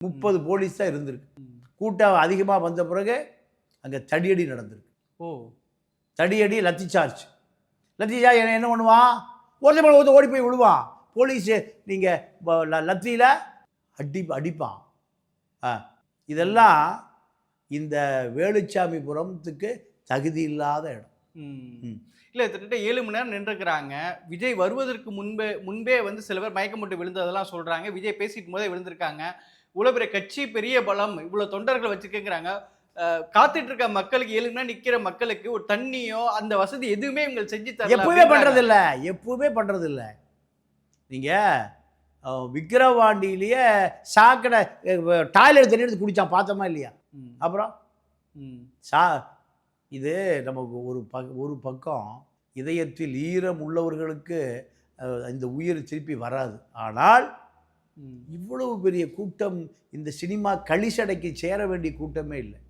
முப்பது போலீஸ் தான் இருந்திருக்கு. கூட்டம் அதிகமாக வந்த பிறகு அங்கே தடியடி நடந்திருக்கு. ஓ. தடியடி லத்தி சார்ஜ். லத்தி சார்ஜ் என்ன என்ன பண்ணுவான்? ஒருத்தர் மேலே ஒருத்தர் ஓடி போய் விழுவான். போலீஸு நீங்கள் லத்தியில் அடி அடிப்பான். ஆ. இதெல்லாம் இந்த வேலுச்சாமிபுரத்துக்கு தகுதி இல்லாத இடம். இல்ல கிட்டத்தட்ட ஏழு மணி நேரம் நின்றுக்கிறாங்க விஜய் வருவதற்கு முன்பே முன்பே வந்து சில பேர் மயக்கம் போட்டு விழுந்ததெல்லாம் சொல்றாங்க. விஜய் பேசிட்டு போதே விழுந்திருக்காங்க. இவ்வளவு பெரிய கட்சி பெரிய பலம் இவ்வளவு தொண்டர்கள் வச்சிருக்கேங்கிறாங்க. அஹ், காத்துட்டு இருக்க மக்களுக்கு நேரம் நிக்கிற மக்களுக்கு ஒரு தண்ணியோ அந்த வசதி எதுவுமே இவங்க செஞ்சு தரல எப்பவுமே. பண்றது இல்ல எப்பவுமே பண்றது இல்ல நீங்க விக்கிரவாண்டியிலேயே சாக்கடை டாய்லெட் தண்ணி எடுத்து குடிச்சான் பார்த்தோமா இல்லையா? அப்புறம்? சா இது நமக்கு ஒரு பக் ஒரு பக்கம் இதயத்தில் ஈரம் உள்ளவர்களுக்கு இந்த உயிர் திருப்பி வராது. ஆனால் இவ்வளவு பெரிய கூட்டம் இந்த சினிமா களிசடைக்கு சேர வேண்டிய கூட்டமே. இல்லை